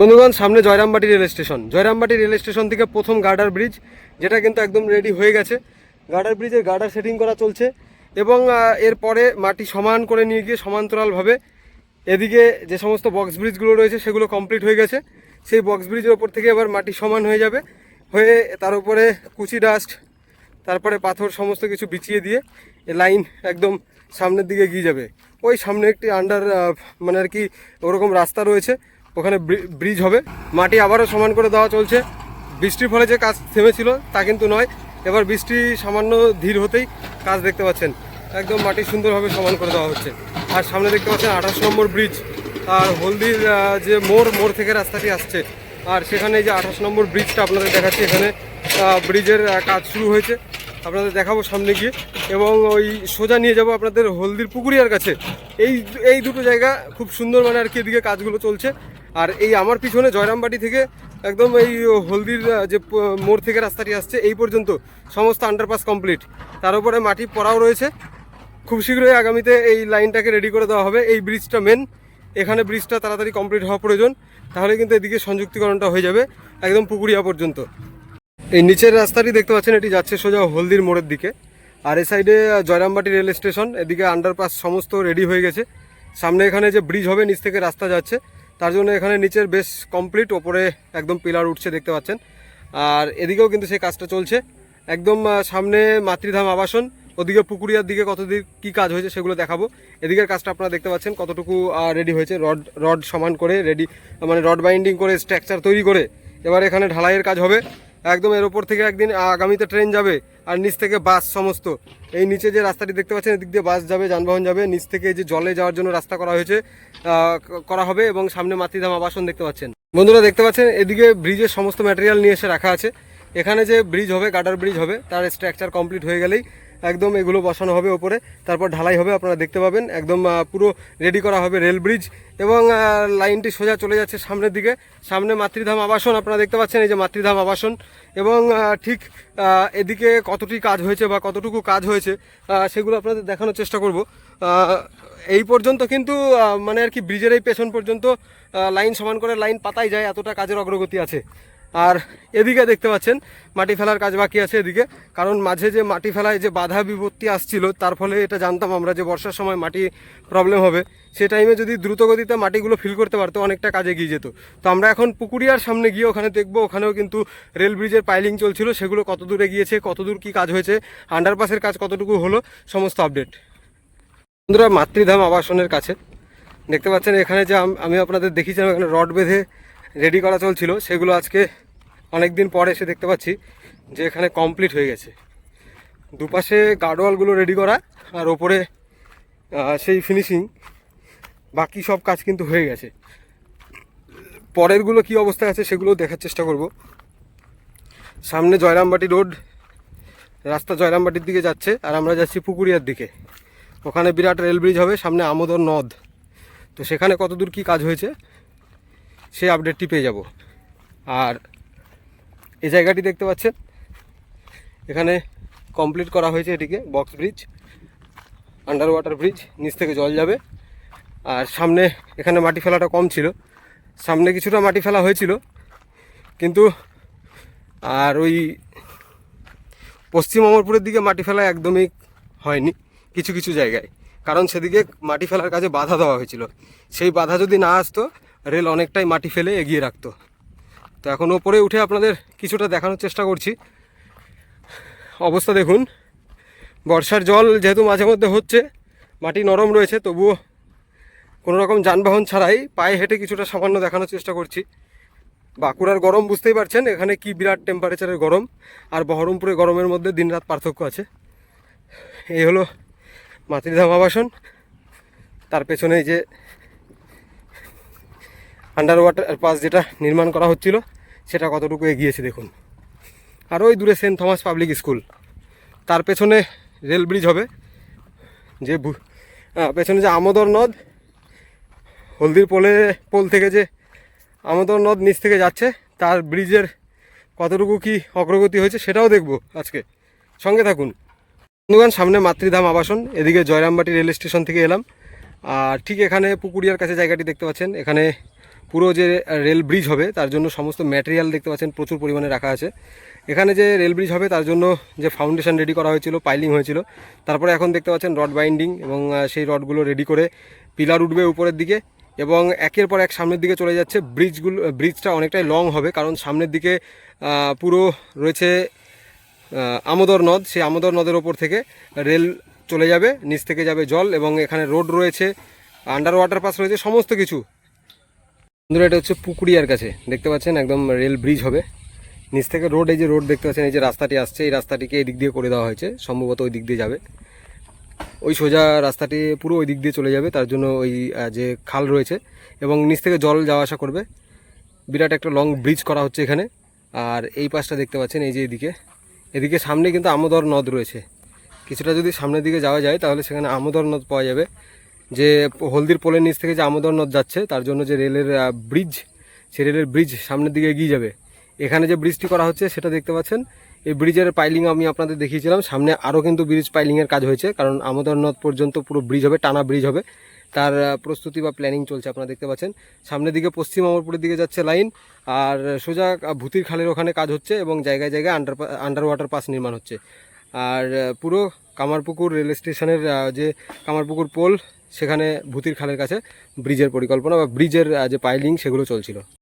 বন্ধুগণ, সামনে Jayrambati rail station. Jayrambati rail station থেকে প্রথম গার্ডার ব্রিজ, যেটা কিন্তু একদম রেডি হয়ে গেছে। গার্ডার ব্রিজের গার্ডার সেটিং করা চলছে এবং এরপরে মাটি সমান করে নিয়ে গিয়ে সমান্তরালভাবে এদিকে যে সমস্ত বক্স ব্রিজগুলো রয়েছে, সেগুলো কমপ্লিট হয়ে গেছে। সেই বক্স ব্রিজের ওপর থেকে এবার মাটি সমান হয়ে যাবে। হয়ে তার উপরে কুচি ডাস্ট তারপরে পাথর সমস্ত কিছু বিছিয়ে দিয়ে লাইন একদম সামনের দিকে এগিয়ে যাবে। ওই সামনে একটি আন্ডার মানে আর কি ওরকম রাস্তা রয়েছে। ওখানে ব্রিজ হবে। মাটি আবারও সমান করে দেওয়া চলছে। বৃষ্টির ফলে যে কাজ থেমেছিল, তা কিন্তু নয়। এবার বৃষ্টি সামান্য ধীর হতেই কাজ দেখতে পাচ্ছেন। একদম মাটি সুন্দরভাবে সমান করে দেওয়া হচ্ছে। আর সামনে দেখতে পাচ্ছেন আঠাশ নম্বর ব্রিজ আর হলদির যে মোড় মোড় থেকে রাস্তাটি আসছে। আর সেখানে যে আঠাশ নম্বর ব্রিজটা আপনাদের দেখাচ্ছি, এখানে ব্রিজের কাজ শুরু হয়েছে। আপনাদের দেখাবো সামনে গিয়ে। এবং ওই সোজা নিয়ে যাব আপনাদের হলদির পুকুরিয়ার কাছে। এই এই দুটো জায়গা খুব সুন্দর মানে আর কি এদিকে কাজগুলো চলছে। আর এই আমার পিছনে জয়রামবাটি থেকে একদম এই হলদির যে মোড় থেকে রাস্তাটি আসছে, এই পর্যন্ত সমস্ত আন্ডারপাস কমপ্লিট তার উপরে মাটি পড়াও রয়েছে। খুব শীঘ্রই আগামীতে এই লাইনটাকে রেডি করে দেওয়া হবে। এই ব্রিজটা মেন এখানে ব্রিজটা তাড়াতাড়ি কমপ্লিট হওয়া প্রয়োজন। তাহলে কিন্তু এদিকে সংযুক্তিকরণটা হয়ে যাবে একদম পুকুরিয়া পর্যন্ত। এই নিচের রাস্তাটি দেখতে পাচ্ছেন, এটি যাচ্ছে সোজা হলদির মোড়ের দিকে। আর এই সাইডে জয়রামবাটি রেল স্টেশন। এদিকে আন্ডারপাস সমস্ত রেডি হয়ে গেছে। সামনে এখানে যে ব্রিজ হবে, নিচ থেকে রাস্তা যাচ্ছে। তার জন্য এখানে নিচের বেশ কমপ্লিট ওপরে একদম পিলার উঠছে, দেখতে পাচ্ছেন। আর এদিকেও কিন্তু সেই কাজটা চলছে। একদম সামনে মাতৃধাম আবাসন, ওদিকে পুকুরিয়ার দিকে কতদিন কি কাজ হয়েছে সেগুলো দেখাবো। এদিকের কাজটা আপনারা দেখতে পাচ্ছেন, কতটুকু রেডি হয়েছে। রড রড সমান করে রেডি মানে রড বাইন্ডিং করে স্ট্রাকচার তৈরি করে এবার এখানে ঢালাইয়ের কাজ হবে। একদম এর ওপর থেকে একদিন আগামীতে ট্রেন যাবে আর নিচ থেকে বাস সমস্ত। এই নিচে যে রাস্তাটি দেখতে পাচ্ছেন, এদিক দিয়ে বাস যাবে, যানবাহন যাবে, নিচ থেকে যে জলে যাওয়ার জন্য রাস্তা করা হয়েছে করা হবে এবং সামনে মাতৃধাম আবাসন দেখতে পাচ্ছেন। বন্ধুরা দেখতে পাচ্ছেন, এদিকে ব্রিজের সমস্ত ম্যাটেরিয়াল নিয়ে এসে রাখা আছে। এখানে যে ব্রিজ হবে গার্ডার ব্রিজ হবে, তার স্ট্রাকচার কমপ্লিট হয়ে গেলেই একদম এগুলো বসানো হবে ওপরে, তারপর ঢালাই হবে, আপনারা দেখতে পাবেন। একদম পুরো রেডি করা হবে রেল ব্রিজ এবং লাইনটি সোজা চলে যাচ্ছে সামনের দিকে। সামনে মাতৃধাম আবাসন, আপনারা দেখতে পাচ্ছেন এই যে মাতৃধাম আবাসন। এবং ঠিক এদিকে কতটি কাজ হয়েছে বা কতটুকু কাজ হয়েছে সেগুলো আপনাদের দেখানোর চেষ্টা করব। এই পর্যন্ত কিন্তু মানে আর কি ব্রিজের এই পেছন পর্যন্ত লাইন সমান করে লাইন পাতাই যায়, এতটা কাজের অগ্রগতি আছে। আর এদিকে দেখতে পাচ্ছেন, মাটি ফেলার কাজ বাকি আছে এদিকে। কারণ মাঝে যে মাটি ফেলায় যে বাধা বিপত্তি আসছিল, তার ফলে এটা জানতাম আমরা যে বর্ষার সময় মাটি প্রবলেম হবে। সে টাইমে যদি দ্রুতগতিতে মাটিগুলো ফিল করতে পারতো, অনেকটা কাজে এগিয়ে যেত। তো আমরা এখন পুকুরিয়ার সামনে গিয়ে ওখানে দেখব, ওখানেও কিন্তু রেল ব্রিজের পাইলিং চলছিল। সেগুলো কত দূরে গিয়েছে কত দূর কী কাজ হয়েছে আন্ডারপাসের কাজ কতটুকু হলো, সমস্ত আপডেট বন্ধুরা, মাতৃধাম আবাসনের কাছে। দেখতে পাচ্ছেন, এখানে যে আমি আপনাদের দেখিয়েছিলাম, এখানে রড বেঁধে রেডি করা চলছিল, সেগুলো আজকে অনেক দিন পরে এসে দেখতে পাচ্ছি যে এখানে কমপ্লিট হয়ে গেছে। দুপাশে গার্ডওয়ালগুলো রেডি করা, আর ওপরে সেই ফিনিশিং বাকি সব কাজ কিন্তু হয়ে গেছে। পরেরগুলো কি অবস্থায় আছে সেগুলো দেখার চেষ্টা করব। সামনে জয়রামবাটি রোড, রাস্তা জয়রামবাটির দিকে যাচ্ছে, আর আমরা যাচ্ছি পুকুরিয়ার দিকে। ওখানে বিরাট রেল ব্রিজ হবে, সামনে আমোদর নদ। তো সেখানে কতদূর কি কাজ হয়েছে সেই আপডেটটি পেয়ে যাব। আর এই জায়গাটি দেখতে পাচ্ছেন? এখানে কমপ্লিট করা হয়েছে এটিকে box bridge under water bridge নিচ থেকে জল যাবে। আর সামনে এখানে মাটি ফেলাটা কম ছিল। সামনে কিছুটা মাটি ফেলা হয়েছিল। কিন্তু, আর ওই পশ্চিম অমরপুরের দিকে মাটি ফেলা একদমই হয়নি কিছু কিছু জায়গায়। কারণ সেদিকে মাটি ফেলার কাজে বাধা দেওয়া হয়েছিল। সেই বাধা যদি না আসতো রেল অনেকটাই মাটি ফেলে এগিয়ে রাখতো। তো এখন ওপরে উঠে আপনাদের কিছুটা দেখানোর চেষ্টা করছি। অবস্থা দেখুন, বর্ষার জল যেহেতু মাঝে মধ্যে হচ্ছে, মাটি নরম রয়েছে, তবুও কোনো রকম যানবাহন ছাড়াই পায়ে হেঁটে কিছুটা সামান্য দেখানোর চেষ্টা করছি। বাঁকুড়ার গরম বুঝতেই পারছেন, এখানে কি বিরাট টেম্পারেচারের গরম, আর বহরমপুরে গরমের মধ্যে দিনরাত পার্থক্য আছে। এই হলো মাতৃধাম আবাসন। তার পেছনে যে আন্ডার ওয়াটার পাস যেটা নির্মাণ করা হচ্ছিল, সেটা কতটুকু এগিয়েছে দেখুন। আর ওই দূরে সেন্ট থমাস পাবলিক স্কুল। তার পেছনে রেল ব্রিজ হবে, যে পেছনে যে আমোদর নদ, হলদির পোলে পোল থেকে যে আমোদর নদ নিচ থেকে যাচ্ছে, তার ব্রিজের কতটুকু কি অগ্রগতি হয়েছে সেটাও দেখব আজকে। সঙ্গে থাকুন। বন্ধুগণ, সামনে মাতৃধাম আবাসন, এদিকে জয়রামবাটি রেল স্টেশন থেকে এলাম। আর ঠিক এখানে পুকুরিয়ার কাছে জায়গাটি দেখতে পাচ্ছেন। এখানে পুরো যে রেল ব্রিজ হবে, তার জন্য সমস্ত ম্যাটেরিয়াল দেখতে পাচ্ছেন, প্রচুর পরিমাণে রাখা আছে। এখানে যে রেল ব্রিজ হবে, তার জন্য যে ফাউন্ডেশন রেডি করা হয়েছিল পাইলিং হয়েছিল, তারপরে এখন দেখতে পাচ্ছেন রড বাইন্ডিং এবং সেই রডগুলো রেডি করে পিলার উঠবে উপরের দিকে এবং একের পর এক সামনের দিকে চলে যাচ্ছে। ব্রিজগুলো ব্রিজটা অনেকটাই লং হবে, কারণ সামনের দিকে পুরো রয়েছে আমোদর নদ। সেই আমোদর নদের ওপর থেকে রেল চলে যাবে, নিচ থেকে যাবে জল এবং এখানে রোড রয়েছে আন্ডার ওয়াটার পাস রয়েছে, সমস্ত কিছু বন্ধুরা, এটা হচ্ছে পুকুরিয়ার কাছে। দেখতে পাচ্ছেন, একদম রেল ব্রিজ হবে। নিচ থেকে রোড, এই যে রোড দেখতে পাচ্ছেন, এই যে রাস্তাটি আসছে, এই রাস্তাটিকে এই দিক দিয়ে করে দেওয়া হয়েছে। সম্ভবত ওই দিক দিয়ে যাবে। ওই সোজা রাস্তাটি পুরো ওই দিক দিয়ে চলে যাবে, তার জন্য ওই যে খাল রয়েছে। এবং নিচ থেকে জল যাওয়া আসা করবে। বিরাট একটা লং ব্রিজ করা হচ্ছে এখানে। আর এই পাশটা দেখতে পাচ্ছেন, এই যে এদিকে। এদিকে সামনে কিন্তু আমোদর নদ রয়েছে। কিছুটা যদি সামনের দিকে যাওয়া যায়, তাহলে সেখানে আমোদর নদ পাওয়া যাবে। যে হলদির পোলের নিচ থেকে যে আমোদর নদ যাচ্ছে, তার জন্য যে রেলের ব্রিজ সে রেলের ব্রিজ সামনের দিকে এগিয়ে যাবে। এখানে যে ব্রিজটি করা হচ্ছে, সেটা দেখতে পাচ্ছেন। এই ব্রিজের পাইলিং আমি আপনাদের দেখিয়েছিলাম। সামনে আরও কিন্তু ব্রিজ পাইলিংয়ের কাজ হয়েছে, কারণ আমোদর নদ পর্যন্ত পুরো ব্রিজ হবে, টানা ব্রিজ হবে। তার প্রস্তুতি বা প্ল্যানিং চলছে, আপনারা দেখতে পাচ্ছেন। সামনের দিকে পশ্চিম অমরপুরের দিকে যাচ্ছে লাইন, আর সোজা ভূতির খালের ওখানে কাজ হচ্ছে এবং জায়গায় জায়গায় আন্ডার আন্ডার ওয়াটার পাস নির্মাণ হচ্ছে। আর পুরো কামারপুকুর রেল স্টেশনের যে কামারপুকুর পোল, সেখানে ভূতির খালের কাছে ব্রিজের পরিকল্পনা বা ব্রিজের যে পাইলিং সেগুলো চলছিল।